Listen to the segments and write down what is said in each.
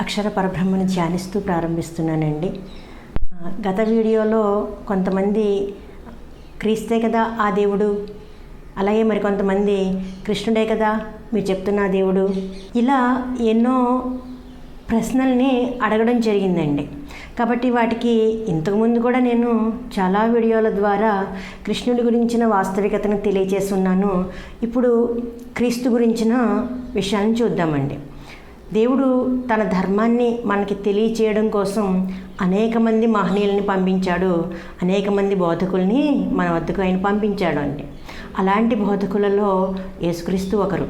అక్షర పరబ్రహ్మను ధ్యానిస్తూ ప్రారంభిస్తున్నానండి. గత వీడియోలో కొంతమంది క్రీస్తే కదా ఆ దేవుడు. అలాగే మరి కొంతమంది కృష్ణుడే కదా మీరు చెప్తున్న ఆ దేవుడు. ఇలా ఎన్నో ప్రశ్నల్ని అడగడం జరిగిందండి. కాబట్టి వాటికి ఇంతకుముందు కూడా నేను చాలా వీడియోల ద్వారా కృష్ణుడి గురించిన వాస్తవికతను తెలియజేస్తున్నాను ఇప్పుడు క్రీస్తు గురించిన విషయాన్ని చూద్దామండి. దేవుడు తన ధర్మాన్ని మనకి తెలియచేయడం కోసం అనేక మంది మహనీయుల్ని పంపించాడు. అనేక మంది బోధకుల్ని మన వద్దకు ఆయన పంపించాడు అండి అలాంటి బోధకులలో యేసుక్రీస్తు ఒకరు.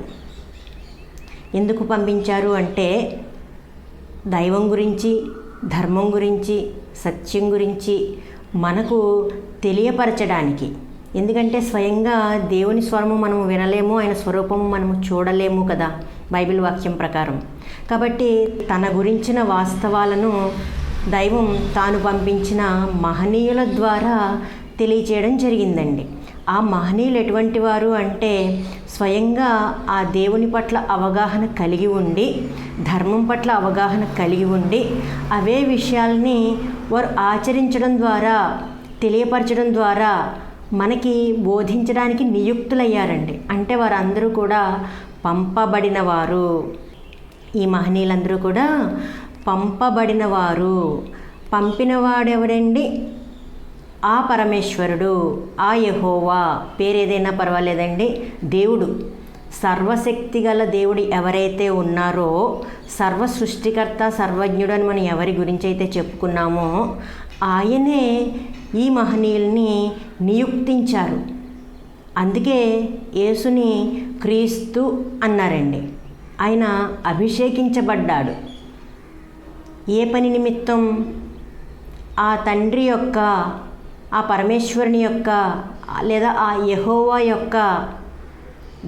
ఎందుకు పంపించారు అంటే దైవం గురించి ధర్మం గురించి సత్యం గురించి మనకు తెలియపరచడానికి. ఎందుకంటే స్వయంగా దేవుని స్వరము మనము వినలేము ఆయన స్వరూపము మనము చూడలేము కదా. బైబిల్ వాక్యం ప్రకారం. కాబట్టి తన గురించిన వాస్తవాలను దైవం తాను పంపించిన మహనీయుల ద్వారా తెలియచేయడం జరిగిందండి. ఆ మహనీయులు ఎటువంటి వారు అంటే స్వయంగా ఆ దేవుని పట్ల అవగాహన కలిగి ఉండి ధర్మం పట్ల అవగాహన కలిగి ఉండి అవే విషయాల్ని వారు ఆచరించడం ద్వారా తెలియపరచడం ద్వారా మనకి బోధించడానికి నియుక్తులయ్యారండి. అంటే వారందరూ కూడా పంపబడిన వారు ఈ మహనీయులందరూ కూడా పంపబడిన వారు పంపినవాడెవడండి? ఆ పరమేశ్వరుడు ఆ యహోవా. పేరేదైనా పర్వాలేదండి. దేవుడు. సర్వశక్తి గల దేవుడు ఎవరైతే ఉన్నారో సర్వ సృష్టికర్త సర్వజ్ఞుడు అని మనం ఎవరి గురించి అయితే చెప్పుకున్నామో ఆయనే ఈ మహనీయుల్ని నియుక్తించారు. అందుకే యేసుని క్రీస్తు అన్నారండి. ఆయన అభిషేకించబడ్డాడు. ఏ పని నిమిత్తం? ఆ తండ్రి యొక్క ఆ పరమేశ్వరుని యొక్క లేదా ఆ యహోవా యొక్క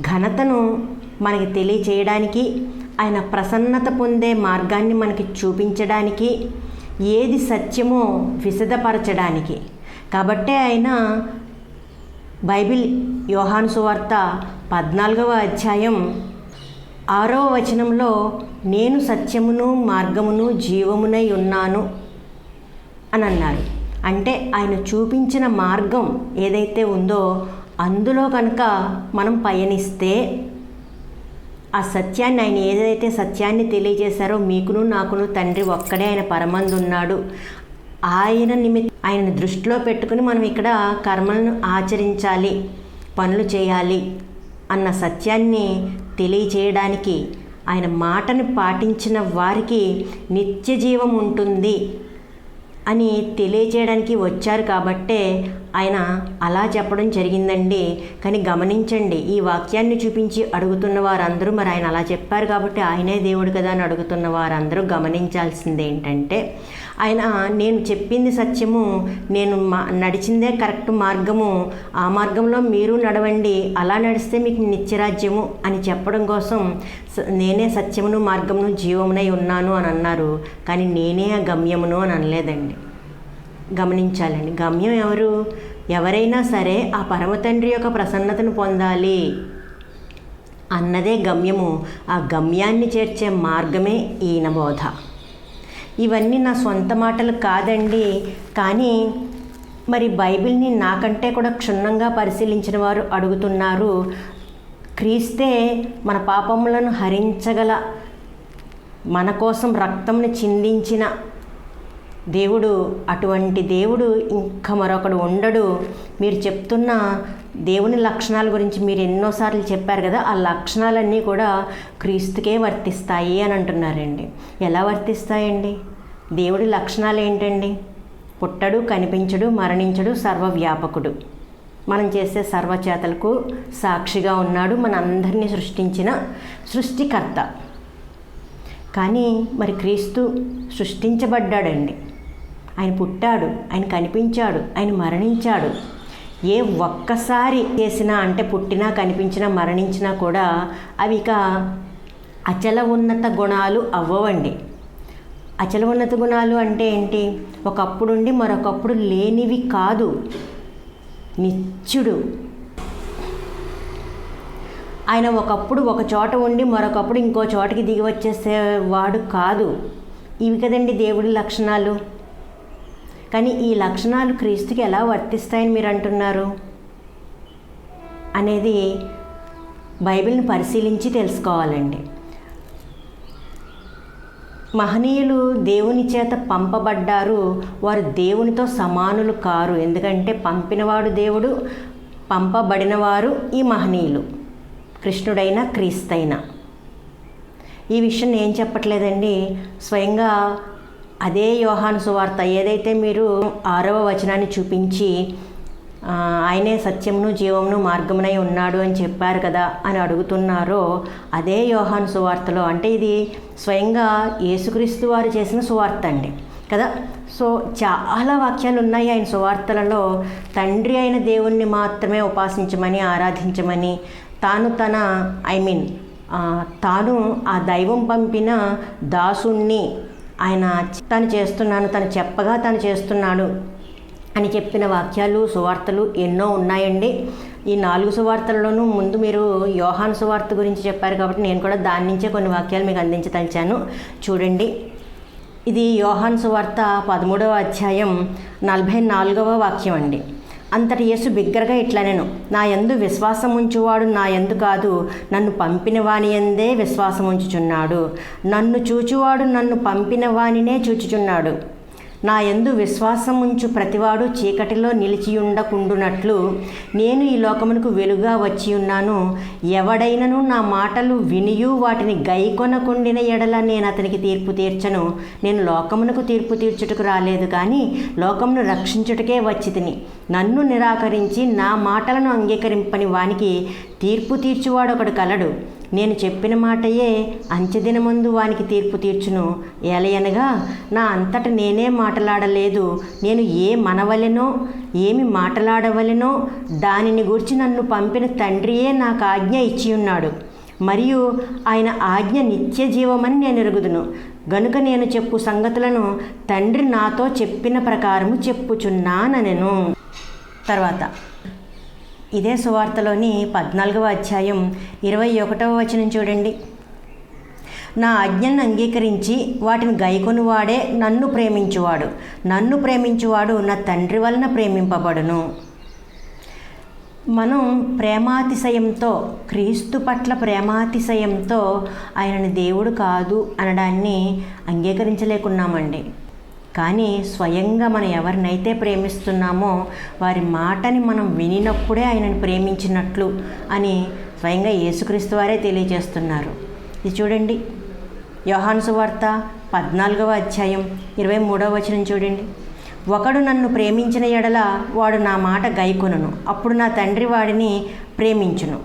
ఘనతను మనకి తెలియచేయడానికి ఆయన ప్రసన్నత పొందే మార్గాన్ని మనకి చూపించడానికి ఏది సత్యమో విశదపరచడానికి. కాబట్టే ఆయన బైబిల్ యోహాను సువార్త పద్నాలుగవ అధ్యాయం ఆరవ వచనంలో నేను సత్యమును మార్గమును జీవమునై ఉన్నాను అని అన్నారు. అంటే ఆయన చూపించిన మార్గం ఏదైతే ఉందో అందులో కనుక మనం పయనిస్తే ఆ సత్యాన్ని ఆయన ఏదైతే సత్యాన్ని తెలియజేశారో మీకును నాకును తండ్రి ఒక్కడే ఆయన పరమందున్నాడు. ఆయన నిమిత్తం ఆయన దృష్టిలో పెట్టుకుని మనం ఇక్కడ కర్మలను ఆచరించాలి పనులు చేయాలి అన్న సత్యాన్ని తెలియచేయడానికి ఆయన మాటను పాటించిన వారికి నిత్య జీవం ఉంటుంది అని తెలియచేయడానికి వచ్చారు కాబట్టే ఆయన అలా చెప్పడం జరిగిందండి. కానీ గమనించండి ఈ వాక్యాన్ని చూపించి అడుగుతున్న వారందరూ మరి ఆయన అలా చెప్పారు కాబట్టి ఆయనే దేవుడు కదా అని అడుగుతున్న వారందరూ గమనించాల్సింది ఏంటంటే ఆయన నేను చెప్పింది సత్యము నేను మా నడిచిందే కరెక్ట్ మార్గము ఆ మార్గంలో మీరు నడవండి అలా నడిస్తే మీకు నిత్యరాజ్యము అని చెప్పడం కోసం నేనే సత్యమును మార్గమును జీవమునై ఉన్నాను అని అన్నారు. కానీ నేనే ఆ గమ్యమును అని అనలేదండి. గమనించాలండి. గమ్యం ఎవరు? ఎవరైనా సరే ఆ పరమతండ్రి యొక్క ప్రసన్నతను పొందాలి. అన్నదే గమ్యము. ఆ గమ్యాన్ని చేర్చే మార్గమే ఈయన బోధ. ఇవన్నీ నా సొంత మాటలు కాదండి. కానీ మరి బైబిల్ని నాకంటే కూడా క్షుణ్ణంగా పరిశీలించిన వారు అడుగుతున్నారు. క్రీస్తే మన పాపములను హరించగల మన కోసం రక్తంని చిందించిన దేవుడు అటువంటి దేవుడు ఇంకా మరొకడు ఉండడు. మీరు చెప్తున్న దేవుని లక్షణాల గురించి మీరు ఎన్నోసార్లు చెప్పారు కదా ఆ లక్షణాలన్నీ కూడా క్రీస్తుకే వర్తిస్తాయి అని అంటున్నారండి. ఎలా వర్తిస్తాయండి? దేవుడి లక్షణాలు ఏంటండి? పుట్టడు కనిపించడు మరణించడు సర్వవ్యాపకుడు. మనం చేసే సర్వచేతలకు సాక్షిగా ఉన్నాడు మనందరినీ సృష్టించిన సృష్టికర్త. కానీ మరి క్రీస్తు సృష్టించబడ్డాడండి. ఆయన పుట్టాడు ఆయన కనిపించాడు ఆయన మరణించాడు. ఏ ఒక్కసారి చేసినా అంటే పుట్టినా కనిపించినా మరణించినా కూడా అవి ఇక అచల ఉన్నత గుణాలు అవ్వవండి. అచల ఉన్నత గుణాలు అంటే ఏంటి? ఒకప్పుడుండి మరొకప్పుడు లేనివి కాదు. నిత్యుడు ఆయన ఒకప్పుడు ఒక చోట ఉండి మరొకప్పుడు ఇంకో చోటకి దిగి వచ్చేసేవాడు కాదు. ఇవి కదండి దేవుడి లక్షణాలు? కానీ ఈ లక్షణాలు క్రీస్తుకి ఎలా వర్తిస్తాయని మీరు అంటున్నారు? అనేది బైబిల్ని పరిశీలించి తెలుసుకోవాలండి. మహనీయులు దేవుని చేత పంపబడ్డారు వారు దేవునితో సమానులు కారు. ఎందుకంటే పంపినవాడు దేవుడు పంపబడినవారు ఈ మహనీయులు. కృష్ణుడైన క్రీస్తైనా. ఈ విషయం నేను చెప్పట్లేదండి. స్వయంగా అదే యోహాను సువార్త ఏదైతే మీరు ఆరవ వచనాన్ని చూపించి ఆయనే సత్యమును జీవమును మార్గమునై ఉన్నాడు అని చెప్పారు కదా అని అడుగుతున్నారో అదే యోహాను సువార్తలో. అంటే ఇది స్వయంగా యేసుక్రీస్తు వారు చేసిన సువార్త అండి కదా. సో చాలా వాక్యాలు ఉన్నాయి ఆయన సువార్తలలో. తండ్రి అయిన దేవుణ్ణి మాత్రమే ఉపాసించమని ఆరాధించమని తాను తన ఐ మీన్ తాను ఆ దైవం పంపిన దాసుణ్ణి ఆయన తను చేస్తున్నాను తను చెప్పగా తను చేస్తున్నాడు అని చెప్పిన వాక్యాలు సువార్తలు ఎన్నో ఉన్నాయండి. ఈ నాలుగు సువార్తల్లోనూ ముందు మీరు యోహాన్ సువార్త గురించి చెప్పారు కాబట్టి నేను కూడా దాని నుంచే కొన్ని వాక్యాలు మీకు అందించదలిచాను చూడండి. ఇది యోహాన్ సువార్త పదమూడవ అధ్యాయం నలభై నాలుగవ వాక్యం అండి. అంతటి యేసు బిగ్గరగా ఇట్లా నేను నా యందు విశ్వాసం ఉంచువాడు నా ఎందు కాదు నన్ను పంపిన వాని ఎందే విశ్వాసం ఉంచుచున్నాడు నన్ను చూచువాడు నన్ను పంపిన వానినే చూచుచున్నాడు. నా యందు విశ్వాసం ఉంచు ప్రతివాడు చీకటిలో నిలిచియుండకుండునట్లు నేను ఈ లోకమునకు వెలుగా వచ్చి ఉన్నాను ఎవడైనను నా మాటలు వినియు వాటిని గైకొనకుండిన ఎడల నేను అతనికి తీర్పు తీర్చను. నేను లోకమునకు తీర్పు తీర్చుటకు రాలేదు కానీ లోకమును రక్షించుటకే వచ్చి తిని. నన్ను నిరాకరించి నా మాటలను అంగీకరింపని వానికి తీర్పు తీర్చువాడు ఒకడు కలడు. నేను చెప్పిన మాటయే అంచెదినమందు వానికి తీర్పు తీర్చును. ఏలయనగా నా అంతట నేనే మాట్లాడలేదు. నేను ఏ మనవలెనో ఏమి మాట్లాడవలెనో దానిని గురించి నన్ను పంపిన తండ్రియే నాకు ఆజ్ఞ ఇచ్చి ఉన్నాడు మరియు ఆయన ఆజ్ఞ నిత్య జీవమని నేను ఎరుగుదును. గనుక నేను చెప్పు సంగతులను తండ్రి నాతో చెప్పిన ప్రకారము చెప్పుచున్నానెను తర్వాత ఇదే సువార్తలోని పద్నాలుగవ అధ్యాయం ఇరవై ఒకటవ వచనం చూడండి. నా ఆజ్ఞను అంగీకరించి వాటిని గైకొనివాడే నన్ను ప్రేమించువాడు. నన్ను ప్రేమించువాడు నా తండ్రి వలన ప్రేమింపబడును. మనం ప్రేమాతిశయంతో క్రీస్తు పట్ల ప్రేమాతిశయంతో ఆయనని దేవుడు కాదు అనడాన్ని అంగీకరించలేకున్నామండి. కానీ స్వయంగా మనం ఎవరినైతే ప్రేమిస్తున్నామో వారి మాటని మనం వినినప్పుడే ఆయనను ప్రేమించినట్లు అని స్వయంగా యేసుక్రీస్తు వారే తెలియజేస్తున్నారు. ఇది చూడండి. యోహాన్సు వార్త పద్నాలుగవ అధ్యాయం ఇరవై మూడవ వచనం చూడండి. ఒకడు నన్ను ప్రేమించిన ఎడల వాడు నా మాట గైకొనును. అప్పుడు నా తండ్రి వాడిని ప్రేమించును.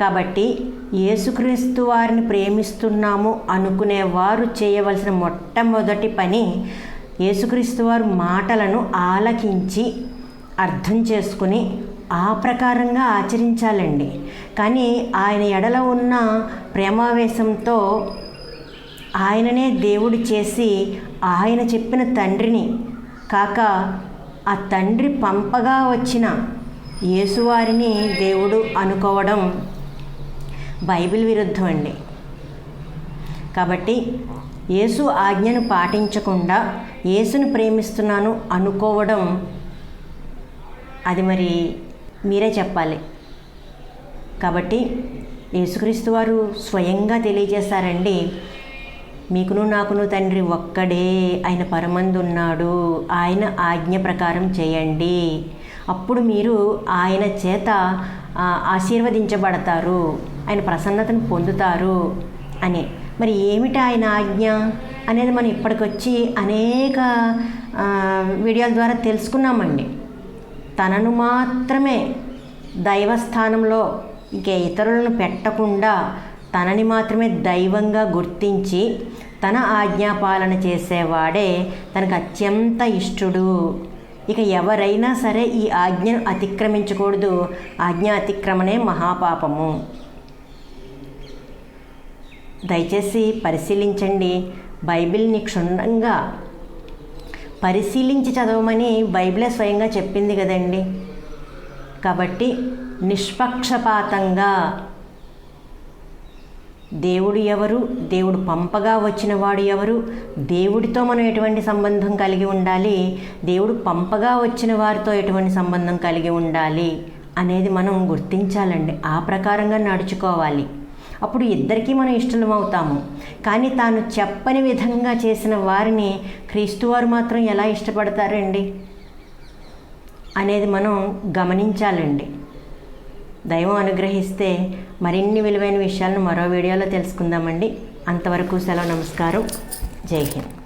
కాబట్టి యేసుక్రీస్తు వారిని ప్రేమిస్తున్నాము అనుకునేవారు చేయవలసిన మొట్టమొదటి పని యేసుక్రీస్తు వారు మాటలను ఆలకించి అర్థం చేసుకుని ఆ ప్రకారంగా ఆచరించాలండి. కానీ ఆయన ఎడల ఉన్న ప్రేమావేశంతో ఆయననే దేవుడు చేసి ఆయన చెప్పిన తండ్రిని కాక ఆ తండ్రి పంపగా వచ్చిన యేసువారిని దేవుడు అనుకోవడం బైబిల్ విరుద్ధం అండి. కాబట్టి యేసు ఆజ్ఞను పాటించకుండా యేసును ప్రేమిస్తున్నాను అనుకోవడం అది మరి మీరే చెప్పాలి. కాబట్టి యేసుక్రీస్తు వారు స్వయంగా తెలియజేశారండి మీకును నాకును తండ్రి ఒక్కడే ఆయన పరమందున్నాడు. ఆయన ఆజ్ఞ ప్రకారం చేయండి. అప్పుడు మీరు ఆయన చేత ఆశీర్వదించబడతారు. ఆయన ప్రసన్నతను పొందుతారు అని. మరి ఏమిటి ఆయన ఆజ్ఞ అనేది మనం ఇప్పటికొచ్చి అనేక వీడియోల ద్వారా తెలుసుకున్నామండి. తనను మాత్రమే దైవస్థానంలో ఇంకే ఇతరులను పెట్టకుండా తనని మాత్రమే దైవంగా గుర్తించి తన ఆజ్ఞాపాలన చేసేవాడే తనకు అత్యంత ఇష్టడు. ఇక ఎవరైనా సరే ఈ ఆజ్ఞను అతిక్రమించకూడదు. ఆజ్ఞ అతిక్రమణే మహాపాపము. దయచేసి పరిశీలించండి. బైబిల్ని క్షుణ్ణంగా పరిశీలించి చదవమని బైబిలే స్వయంగా చెప్పింది కదండి. కాబట్టి నిష్పక్షపాతంగా దేవుడు ఎవరు? దేవుడు పంపగా వచ్చిన వాడు ఎవరు? దేవుడితో మనం ఎటువంటి సంబంధం కలిగి ఉండాలి? దేవుడు పంపగా వచ్చిన వారితో ఎటువంటి సంబంధం కలిగి ఉండాలి అనేది మనం గుర్తించాలండి. ఆ ప్రకారంగా నడుచుకోవాలి. అప్పుడు ఇద్దరికీ మనం ఇష్టం అవుతాము. కానీ తాను చెప్పని విధంగా చేసిన వారిని క్రీస్తువారు మాత్రం ఎలా ఇష్టపడతారండి? అనేది మనం గమనించాలండి. దైవం అనుగ్రహిస్తే మరిన్ని విలువైన విషయాలను మరో వీడియోలో తెలుసుకుందామండి. అంతవరకు సెలవు నమస్కారం. జై హింద్.